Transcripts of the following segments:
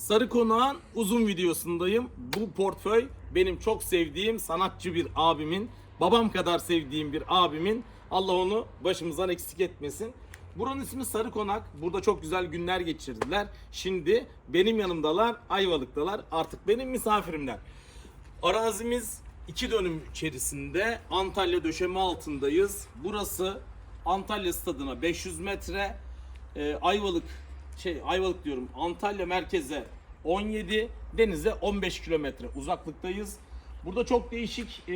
Sarı Konağın uzun videosundayım. Bu portföy benim çok sevdiğim sanatçı bir abimin, babam kadar sevdiğim bir abimin. Allah onu başımızdan eksik etmesin. Buranın ismi Sarı Konak. Burada çok güzel günler geçirdiler. Şimdi benim yanımdalar, Ayvalık'talar. Artık benim misafirimler. Arazimiz iki dönüm içerisinde Antalya döşeme altındayız. Burası Antalya stadına 500 metre, e, Ayvalık şey Ayvalık diyorum Antalya merkeze 17, denize 15 kilometre uzaklıktayız. Burada çok değişik e,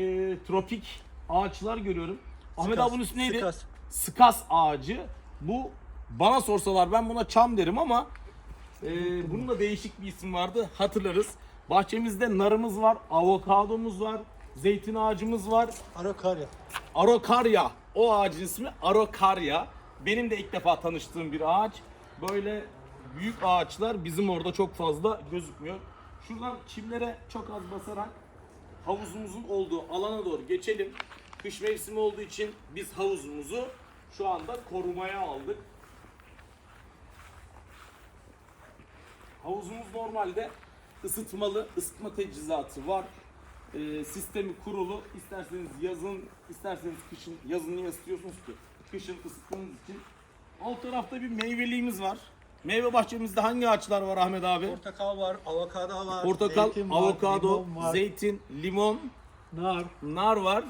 tropik ağaçlar görüyorum. Ahmet Sikas, abi bunun ismi neydi? sikas. Sıkas ağacı. Bu bana sorsalar ben buna çam derim ama e, bunun da değişik bir isim vardı hatırlarız. Bahçemizde narımız var, avokadomuz var, zeytin ağacımız var. Arakarya. Arokarya. O ağacın ismi Arokarya. Benim de ilk defa tanıştığım bir ağaç. Böyle büyük ağaçlar bizim orada çok fazla gözükmüyor. Şuradan çimlere çok az basarak havuzumuzun olduğu alana doğru geçelim. Kış mevsimi olduğu için biz havuzumuzu şu anda korumaya aldık. Havuzumuz normalde ısıtmalı, ısıtma teçhizatı var. Ee, sistemi kurulu. İsterseniz yazın, isterseniz kışın. Yazın niye ısıtıyorsunuz ki? Kışın ısıtmanız için. Alt tarafta bir meyveliğimiz var. Meyve bahçemizde hangi ağaçlar var Ahmet abi? Portakal var, avokado var, Portakal, zeytin var, avokado, limon var, zeytin, limon, nar, nar var,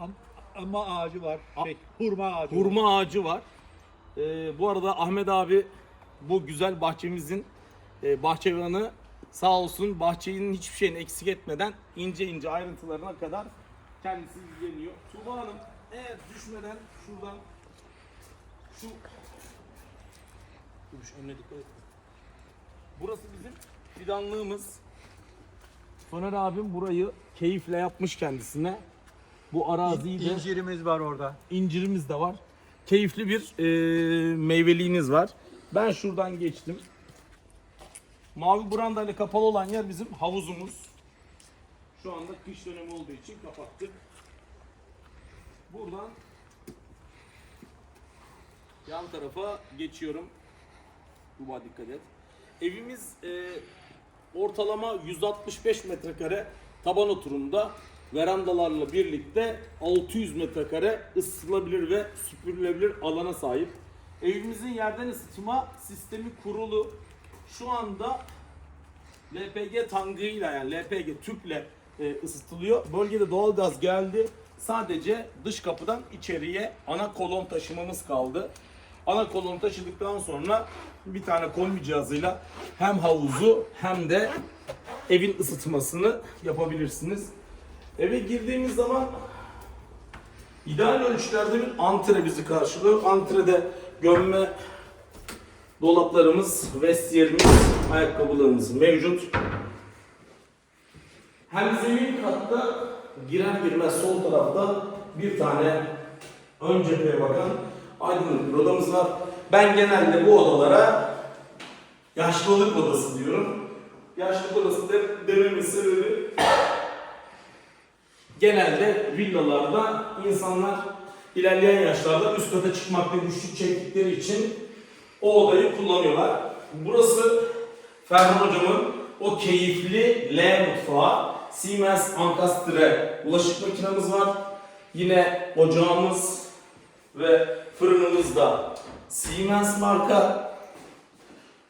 am- ama ağacı var, şey, hurma ağacı var. hurma ağacı var. Ee, bu arada Ahmet abi bu güzel bahçemizin e, bahçıvanı sağ olsun bahçenin hiçbir şeyini eksik etmeden ince ince ayrıntılarına kadar kendisi ilgileniyor. Tuğba Hanım eğer düşmeden şuradan şu Dur, şu önüne dikkat et. Burası bizim fidanlığımız. Soner abim burayı keyifle yapmış kendisine. Bu araziyi de İncirimiz var orada. incirimiz de var. Keyifli bir e, meyveliğiniz var. Ben şuradan geçtim. Mavi brandayla kapalı olan yer bizim havuzumuz. Şu anda kış dönemi olduğu için kapattık. Buradan yan tarafa geçiyorum. Tuba dikkat et. Evimiz e, ortalama 165 metrekare taban oturumda verandalarla birlikte 600 metrekare ısıtılabilir ve süpürülebilir alana sahip. Evimizin yerden ısıtma sistemi kurulu. Şu anda LPG tangıyla yani LPG tüple e, ısıtılıyor. Bölgede doğalgaz geldi. Sadece dış kapıdan içeriye ana kolon taşımamız kaldı. Ana kolon taşıdıktan sonra bir tane kombi cihazıyla hem havuzu hem de evin ısıtmasını yapabilirsiniz. Eve girdiğimiz zaman ideal ölçülerde bir antre bizi karşılıyor. Antrede gömme dolaplarımız, vestiyerimiz, ayakkabılarımız mevcut. Hem zemin katta girer girmez sol tarafta bir tane ön cepheye bakan aydınlık bir odamız var. Ben genelde bu odalara yaşlılık odası diyorum. Yaşlılık odası de, dememin sebebi genelde villalarda insanlar ilerleyen yaşlarda üst kata çıkmakta güçlük çektikleri için o odayı kullanıyorlar. Burası Ferhan hocamın o keyifli L mutfağı. Siemens Ankastre bulaşık makinamız var. Yine ocağımız ve fırınımız da Siemens marka.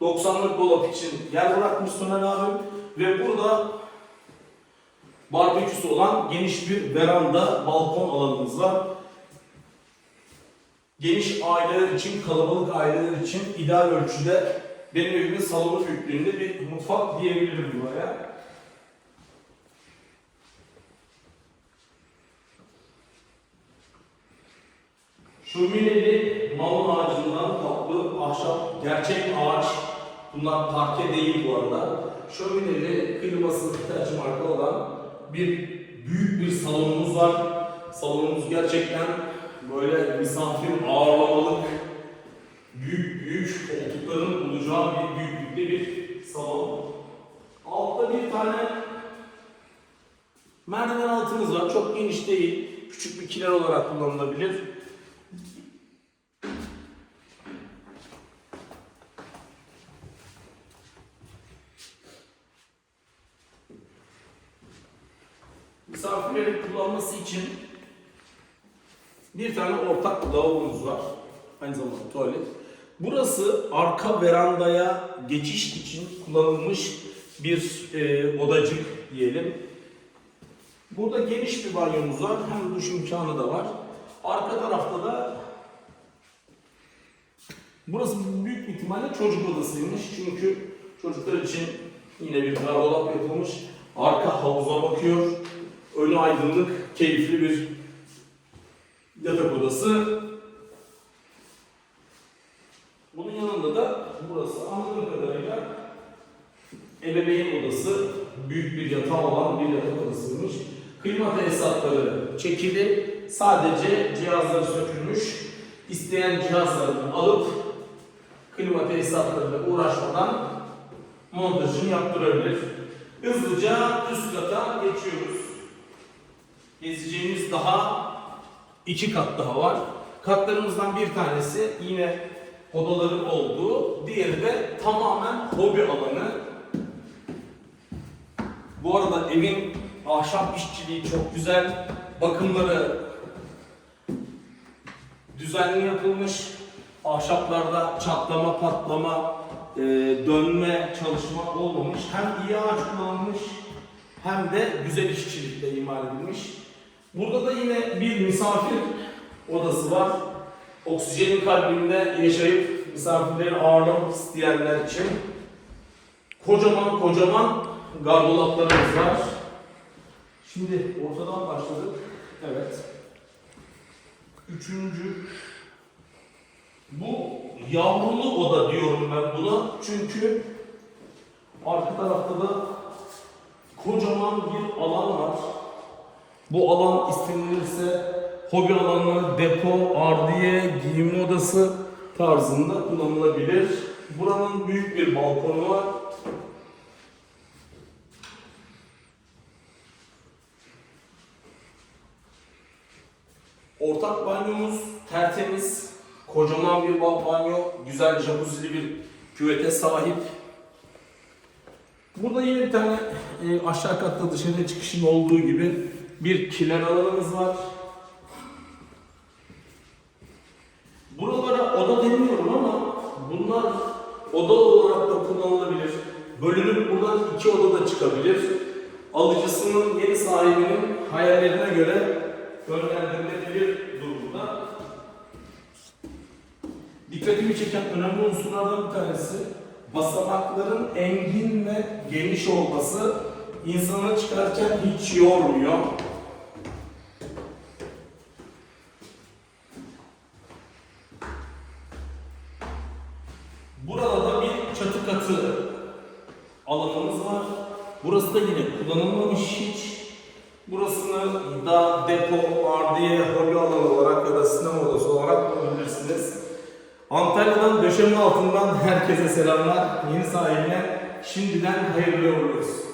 90'lık dolap için yer bırakmış Soner abim. Ve burada barbeküsü olan geniş bir veranda, balkon alanımız var. Geniş aileler için, kalabalık aileler için ideal ölçüde benim evimin salonu büyüklüğünde bir mutfak diyebilirim buraya. Şömineli mamon ağacından kaplı ahşap gerçek ağaç. Bunlar parke değil bu arada. Şömineli kliması ihtiyaç marka olan bir büyük bir salonumuz var. Salonumuz gerçekten böyle misafir ağırlamalık büyük büyük koltukların bulacağı bir büyüklükte bir salon. Altta bir tane merdiven altımız var. Çok geniş değil. Küçük bir kiler olarak kullanılabilir. Misafirlerin kullanması için bir tane ortak lavabomuz var. Aynı zamanda tuvalet. Burası arka verandaya geçiş için kullanılmış bir e, odacık diyelim. Burada geniş bir banyomuz var. Hem duş imkanı da var. Arka tarafta da burası büyük ihtimalle çocuk odasıymış. Çünkü çocuklar için yine bir gardırop yapılmış. Arka havuza bakıyor. Önü aydınlık, keyifli bir yatak odası. Bunun yanında da burası anladığım kadarıyla ebeveyn odası, büyük bir yatağı olan bir yatak odasıymış. Klima tesisatları çekili, sadece cihazları sökülmüş. İsteyen cihazlarını alıp klima tesisatlarıyla uğraşmadan montajını yaptırabilir. Hızlıca üst kata geçiyoruz. Gezeceğimiz daha iki kat daha var. Katlarımızdan bir tanesi yine odaların olduğu, diğeri de tamamen hobi alanı. Bu arada evin ahşap işçiliği çok güzel. Bakımları düzenli yapılmış. Ahşaplarda çatlama, patlama, e, dönme, çalışma olmamış. Hem iyi ağaç kullanılmış hem de güzel işçilikle imal edilmiş. Burada da yine bir misafir odası var. Oksijenin kalbinde yaşayıp misafirleri ağırlamak isteyenler için kocaman kocaman gardolaplarımız var. Şimdi ortadan başladık. Evet. Üçüncü. Bu yavrulu oda diyorum ben buna. Çünkü arka tarafta da kocaman bir alan var. Bu alan istenilirse hobi alanı, depo, ardiye, giyinme odası tarzında kullanılabilir. Buranın büyük bir balkonu var. Ortak banyomuz tertemiz, kocaman bir ba- banyo, güzel jacuzzi'li bir küvete sahip. Burada yine bir tane e, aşağı katta dışarıya çıkışın olduğu gibi bir kiler alanımız var. Buralara oda demiyorum ama bunlar oda olarak da kullanılabilir. Bölünüp buradan iki oda da çıkabilir. Alıcısının yeni sahibinin hayallerine göre yönlendirilebilir durumda. Dikkatimi çeken önemli unsurlardan bir tanesi basamakların engin ve geniş olması insanı çıkarken hiç yormuyor. Burada da bir çatı katı alanımız var. Burası da yine kullanılmamış hiç. Burasını da depo, ardiye, hobi alanı olarak ya da sinema odası olarak kullanabilirsiniz. Antalya'dan döşeme altından herkese selamlar. Yeni sahibine şimdiden hayırlı uğurlu olsun.